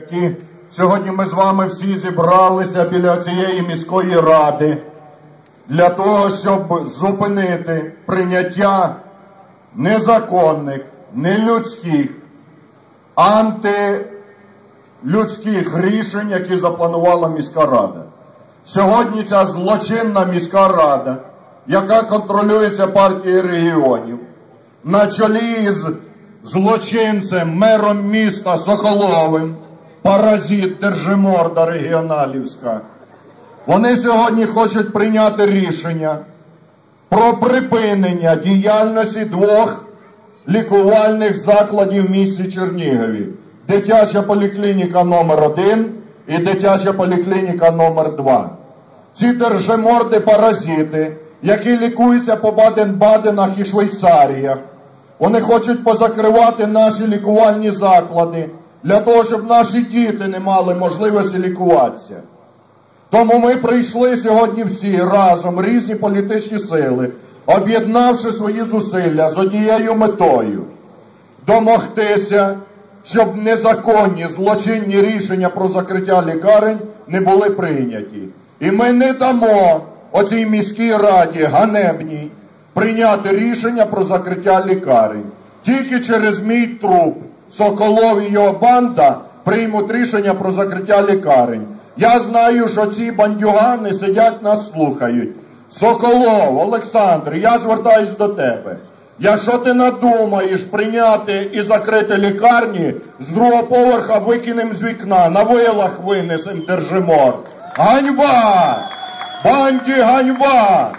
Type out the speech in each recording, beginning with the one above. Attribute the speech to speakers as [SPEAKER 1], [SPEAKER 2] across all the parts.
[SPEAKER 1] Які Сьогодні ми з вами всі зібралися біля цієї міської ради для того, щоб зупинити прийняття незаконних, нелюдських, антилюдських рішень, які запланувала міська рада. Сьогодні ця злочинна міська рада, яка контролюється партією регіонів, на чолі з злочинцем, мером міста Соколовим, паразит Держиморда регіоналівська. Вони сьогодні хочуть прийняти рішення про припинення діяльності двох лікувальних закладів в місті Чернігові. Дитяча поліклініка номер 1 і дитяча поліклініка номер 2 Ці держиморди паразити, які лікуються по Баден-Баденах і Швейцаріях. Вони хочуть позакривати наші лікувальні заклади для того, щоб наші діти не мали можливості лікуватися. Тому ми прийшли сьогодні всі разом, різні політичні сили, об'єднавши свої зусилля з однією метою домогтися, щоб незаконні злочинні рішення про закриття лікарень не були прийняті. І ми не дамо оцій міській раді ганебній прийняти рішення про закриття лікарень. Тільки через мій труп Соколов і його банда приймуть рішення про закриття лікарень. Я знаю, що ці бандюгани сидять нас слухають. Соколов, Олександр, я звертаюсь до тебе. Якщо ти надумаєш прийняти і закрити лікарні, з другого поверха викинем з вікна, на вилах винесем держимор. Ганьба! Банді ганьба!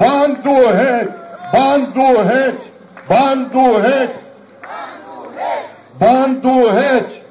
[SPEAKER 1] Банду геть! Банду геть! Банду геть! Банду геть!